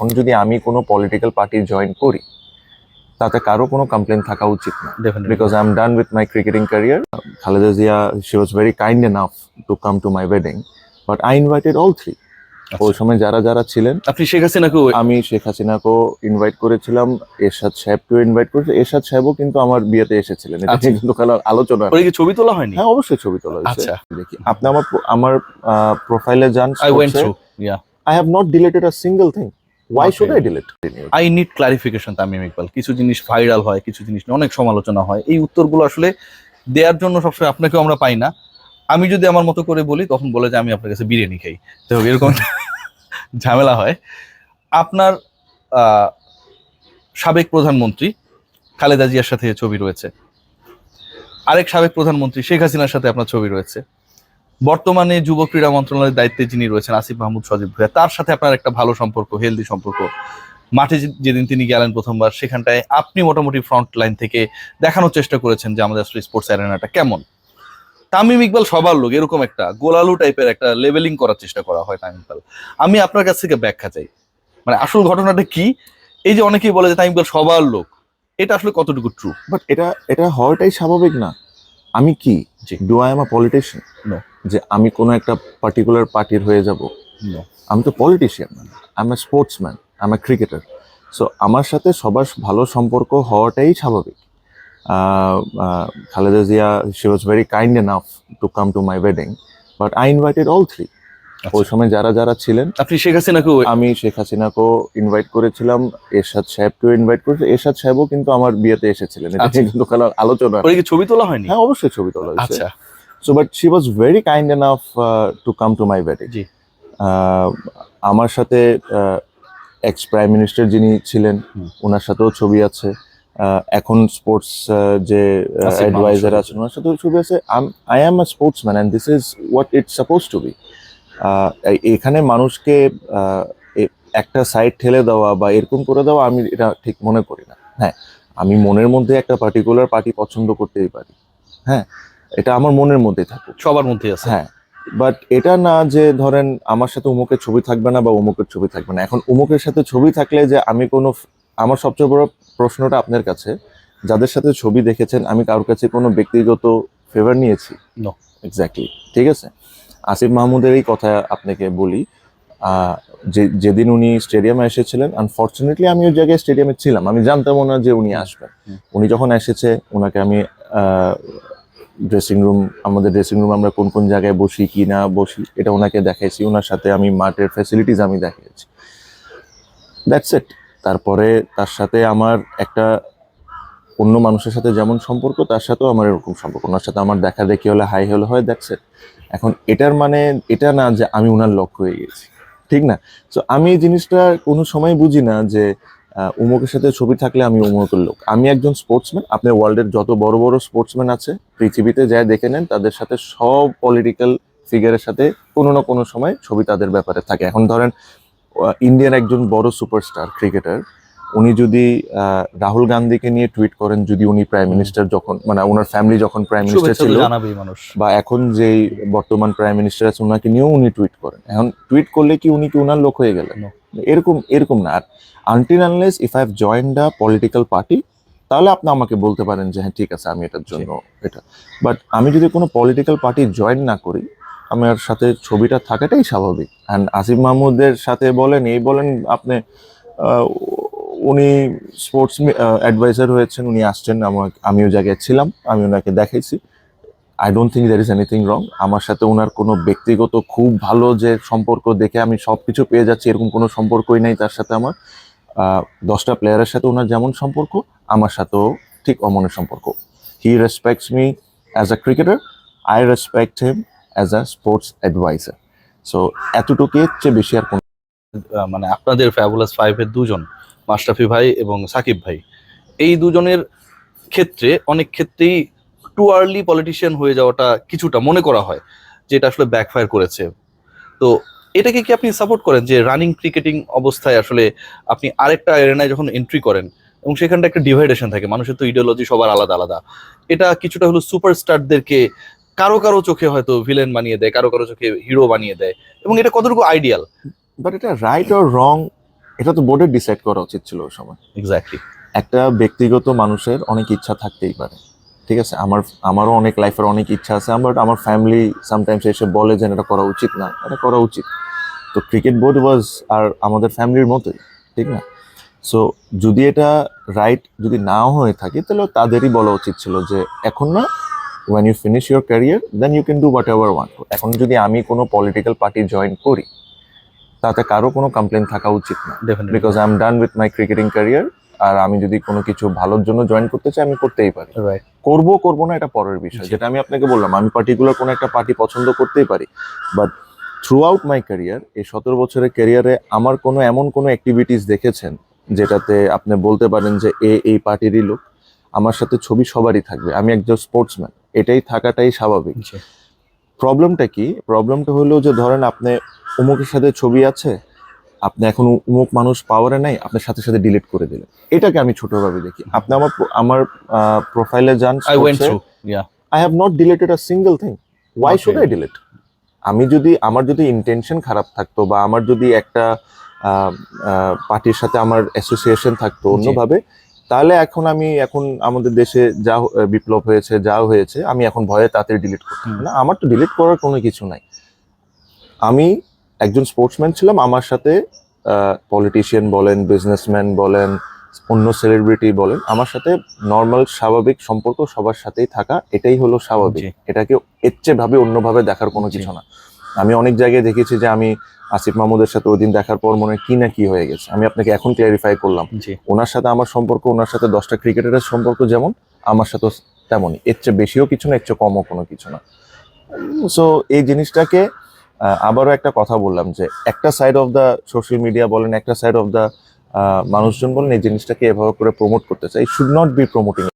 এখন যদি আমি কোনো পলিটিক্যাল পার্টি জয়েন করি তাতে কারও কোনো কমপ্লেন থাকা উচিত না। Definitely because I'm done with my cricketing career. Khaleda Zia, she was very kind enough to come to my wedding but I invited all three ওই সময় যারা যারা ছিলেন আপনি শেখ হাসিনাকে আমি শেখ হাসিনাকেও ইনভাইট করেছিলাম এরশাদ সাহেবকেও ইনভাইট করেছি এরশাদ সাহেবও কিন্তু আমার বিয়েতে এসেছিলেন। এটা আচ্ছা। নিয়ে কিন্তু আলোচনা কি ছবি তোলা হয়নি? হ্যাঁ অবশ্যই ছবি তোলা হয়েছে। আচ্ছা। দেখি। আপনি আমার আমার প্রোফাইলে যান I went through yeah I have not deleted a single thing why. Should I delete I need clarification Tamim Iqbal কিছু জিনিস ভাইরাল হয় কিছু জিনিস অনেক সমালোচনা হয়। এই উত্তরগুলো আসলে দেওয়ার জন্য সবসময় আপনাকেও আমরা পাই না। আমি যদি আমার মতো করে বলি তখন বলে যে আমি আপনার কাছে বিরিয়ানি খাই। তো এরকম ঝামেলা হয়। আপনার আহ, সাবেক প্রধানমন্ত্রী খালেদা জিয়ার সাথে ছবি রয়েছে। আরেক সাবেক প্রধানমন্ত্রী শেখ হাসিনার সাথে আপনার ছবি রয়েছে। বর্তমানে যুব ক্রীড়া মন্ত্রণালয়ের দায়িত্বে যিনি রয়েছেন আসিফ মাহমুদ সজীব ভুয়া তার সাথে আপনার একটা ভালো সম্পর্ক হেলদি সম্পর্ক। মাঠে যেদিন তিনি গেলেন প্রথমবার, সেখানটায় আপনি মোটামুটি ফ্রন্ট লাইন থেকে দেখানোর চেষ্টা করেছেন যে আমাদের আসলে স্পোর্টস অ্যারেনাটা কেমন। তামিম ইকবাল সবার লোক, এরকম একটা গোলালু টাইপের একটা লেভেলিং করার চেষ্টা করা হয় তামিম ইকবাল। আমি আপনার কাছ থেকে ব্যাখ্যা চাই। মানে আসল ঘটনাটা কি? এই যে অনেকেই বলে যে তামিম ইকবাল সবার লোক, এটা আসলে কতটুকু ট্রু বাট এটা এটা হওয়াটাই স্বাভাবিক না। আমি কি। Do I am a politician. যে আমি কোনো একটা পার্টিকুলার পার্টির হয়ে যাব. আমি তো পলিটিশিয়ান না I am a sportsman I am a cricketer so আমার সাথে সবার ভালো সম্পর্ক হওয়াটাই স্বাভাবিক। Khaleda Zia she was very kind enough to come to my wedding but I invited all three ওই সময় যারা যারা ছিলেন আপনি শেখ হাসিনাকে আমি শেখ হাসিনাকেও ইনভাইট করেছিলাম এরশাদ সাহেবকেও ইনভাইট করেছি এরশাদ সাহেবও কিন্তু আমার বিয়েতে এসেছিলেন এটা আচ্ছা। নিয়ে কিন্তু কাল আলোচনা। কি ছবি তোলা হয়নি? হ্যাঁ অবশ্যই ছবি তোলা হয়েছে। আচ্ছা। So but she was very kind enough to come to my wedding জি। আমার সাথে এক্স প্রাইম মিনিস্টার যিনি ছিলেন ওনার সাথেও ছবি আছে। আহ, এখন স্পোর্টস যে আসিফ মাহমুদ অ্যাডভাইজার। আছেন ওনার সাথেও ছবি আছে। I am a sportsman and this is what it's suppose to be এখানে মানুষকে একটা সাইড ঠেলে দেওয়া বা এরকম করে দেওয়া আমি এটা ঠিক মনে করি না। হ্যাঁ আমি মনের মধ্যে একটা পার্টিকুলার পার্টি পছন্দ করতেই পারি। হ্যাঁ এটা আমার মনের মধ্যে থাকে সবার মধ্যে আছে। হ্যাঁ বাট এটা না যে ধরেন আমার সাথে উমুকের ছবি থাকবে না বা উমুকের ছবি থাকবে না। এখন উমুকের সাথে ছবি থাকলে যে আমি কোনো আমার সবচেয়ে বড় প্রশ্নটা আপনার কাছে যাদের সাথে ছবি দেখেছেন আমি কারোর কাছে কোনো ব্যক্তিগত ফেভার নিয়েছি. এক্স্যাক্টলি ঠিক আছে? আসিফ মাহমুদের এই কথা আপনাকে বলি যে যেদিন উনি স্টেডিয়ামে এসেছিলেন আনফর্চুনেটলি আমি ওই জায়গায় স্টেডিয়ামে ছিলাম। আমি জানতামও না যে উনি আসবেন। উনি যখন এসেছে ওনাকে আমি ড্রেসিং রুম আমাদের ড্রেসিং রুম আমরা কোন কোন জায়গায় বসি কি না বসি এটা ওনাকে দেখাইছি। ওনার সাথে আমি মাঠের ফ্যাসিলিটিস আমি দেখিয়েছি দ্যাটস ইট তারপরে তার সাথে আমার একটা অন্য মানুষের সাথে যেমন সম্পর্ক, তার সাথেও আমার এরকম সম্পর্ক। ওনার সাথে আমার দেখা দেখি হলে হাই হলে হয় দেখছে এখন এটার মানে এটা না যে আমি ওনার লক্ষ্য হয়ে গেছি, ঠিক না? তো আমি এই জিনিসটা কোনো সময় বুঝি না যে উমুকের সাথে ছবি থাকলে আমি উমুকের লোক। আমি একজন স্পোর্টসম্যান আপনি ওয়ার্ল্ডের যত বড় বড় স্পোর্টসম্যান আছে, পৃথিবীতে যায় দেখে নেন, তাদের সাথে সব পলিটিক্যাল ফিগারের সাথে কোনো না কোনো সময় ছবি তাদের ব্যাপারে থাকে। এখন ধরেন ইন্ডিয়ার একজন বড় সুপারস্টার ক্রিকেটার উনি যদি রাহুল গান্ধীকে নিয়ে টুইট করেন যদি উনি প্রাইম মিনিস্টার যখন মানে ওনার ফ্যামিলি যখন প্রাইম মিনিস্টার ছিল মানুষ। বা এখন যেই বর্তমান প্রাইম মিনিস্টার আছে ওনাকে নিয়েও উনি টুইট করেন। এখন টুইট করলে কি উনি কি ওনার লোক হয়ে গেলেন? এরকম এরকম না। আর until unless if I have join the political party তাহলে আপনি আমাকে বলতে পারেন যে হ্যাঁ ঠিক আছে আমি এটার জন্য এটা। বাট আমি যদি কোনো পলিটিক্যাল পার্টি জয়েন না করি আমার সাথে ছবিটা থাকাটাই স্বাভাবিক। অ্যান্ড আসিফ মাহমুদের সাথে বলেন এই বলেন আপনি উনি স্পোর্টস অ্যাডভাইজার হয়েছেন, উনি আসছেন আমার আমিও জায়গায় ছিলাম, আমি ওনাকে দেখাইছি। I don't think there is anything wrong আমার সাথে ওনার কোনো ব্যক্তিগত খুব ভালো যে সম্পর্ক দেখে আমি সব কিছু পেয়ে যাচ্ছি, এরকম কোনো সম্পর্কই নাই তার সাথে আমার। দশটা প্লেয়ারের সাথে ওনার যেমন সম্পর্ক, আমার সাথেও ঠিক অমনের সম্পর্ক। He respects me as a cricketer I respect him as a sports advisor so এতটুকুর চেয়ে বেশি আর কোনো মানে আপনাদের ফ্যাবুলাস ফাইভের দুজন মাশরাফি ভাই এবং সাকিব ভাই। এই দুজনের ক্ষেত্রে অনেক ক্ষেত্রেই টু আর্লি পলিটিশিয়ান হয়ে যাওয়াটা কিছুটা মনে করা হয় যে এটা আসলে ব্যাকফায়ার করেছে। তো এটাকে কি আপনি সাপোর্ট করেন যে রানিং ক্রিকেটিং অবস্থায় আসলে আপনি আরেকটা এরেনায় যখন এন্ট্রি করেন এবং সেখানটা একটা ডিভাইডেশন থাকে, মানুষের তো ইডিওলজি সবার আলাদা আলাদা। এটা কিছুটা হলো সুপারস্টারদেরকে কারও কারও চোখে হয়তো ভিলেন বানিয়ে দেয়, কারও কারও চোখে হিরো বানিয়ে দেয় এবং এটা কতটুকু আইডিয়াল বাট এটা রাইট অর রং এটা তো বোর্ডের ডিসাইড করা উচিত ছিল ওই সময়। এক্স্যাক্টলি একটা ব্যক্তিগত মানুষের অনেক ইচ্ছা থাকতেই পারে ঠিক আছে? আমার আমারও অনেক লাইফের অনেক ইচ্ছা আছে বাট আমার ফ্যামিলি সামটাইমস এসে বলে যে এটা করা উচিত না। এটা করা উচিত। তো ক্রিকেট বোর্ড ওয়াজ আর আমাদের ফ্যামিলির মতোই ঠিক না? সো যদি এটা রাইট যদি নাও হয়ে থাকে তাহলে তাদেরই বলা উচিত ছিল যে এখন না when you finish your career then you can do whatever want এখন যদি আমি কোনো পলিটিক্যাল পার্টি জয়েন করি তাতে কারও কোনো কমপ্লেন থাকা উচিত না। Because I am done with my cricketing career আর আমি যদি কোনো কিছু ভালোর জন্য জয়েন করতে চাই আমি করতেই পারি। করব করব না এটা পরের বিষয়। যেটা আমি আপনাকে বললাম আমি পার্টিকুলার কোনো একটা পার্টি পছন্দ করতেই পারি। But throughout my career এই সতেরো বছরের ক্যারিয়ারে আমার কোনো এমন কোনো অ্যাক্টিভিটিস দেখেছেন যেটাতে আপনি বলতে পারেন যে এ এই পার্টিরই লোক আমার সাথে ছবি সবারই থাকবে। আমি একজন স্পোর্টসম্যান এটাই থাকাটাই স্বাভাবিক। প্রবলেমটা কি? প্রবলেমটা হলো যে ধরেন আপনি অমুকের সাথে ছবি আছে? আপনি এখন অমুক মানুষ পাওয়ারে নাই আপনার সাথে সাথে ডিলিট করে দিলেন। এটাকে আমি ছোটভাবে দেখি। আপনি আমার আমার প্রোফাইলে যান I went through yeah I have not deleted a single thing why should I delete আমি যদি আমার যদি ইন্টেনশন খারাপ থাকতো বা আমার যদি একটা পার্টির সাথে আমার অ্যাসোসিয়েশন থাকতো অন্যভাবে তাহলে এখন আমি এখন আমাদের দেশে যা বিপ্লব হয়েছে যা হয়েছে আমি এখন ভয়ে তাড়াতাড়ি ডিলিট করতাম না। আমার তো ডিলিট করার কোনো কিছু নাই। আমি একজন স্পোর্টসম্যান ছিলাম আমার সাথে পলিটিশিয়ান বলেন বিজনেসম্যান বলেন অন্য সেলিব্রিটি বলেন আমার সাথে নর্মাল স্বাভাবিক সম্পর্ক সবার সাথেই থাকা এটাই হলো স্বাভাবিক। এটাকে এর চেয়ে ভাবে অন্যভাবে দেখার কোনো কিছু না। আমি অনেক জায়গায় দেখেছি যে আমি আসিফ মাহমুদের সাথে ওই দিন দেখার পর মনে হয় কি না কি হয়ে গেছে। আমি আপনাকে এখন ক্লিয়ারিফাই করলাম। ওনার সাথে আমার সম্পর্ক ওনার সাথে দশটা ক্রিকেটারের সম্পর্ক যেমন আমার সাথে তেমনই। এর চেয়ে বেশিও কিছু না এর চেয়ে কমও কোনো কিছু না। সো এই জিনিসটাকে আবারও একটা কথা বললাম যে একটা side of the social media বলেন, একটা সাইড অফ দ্য মানুষজন বলেন, এই জিনিসটাকে এভাবে করে প্রমোট করতে চাই শুড নট বি প্রমোটিং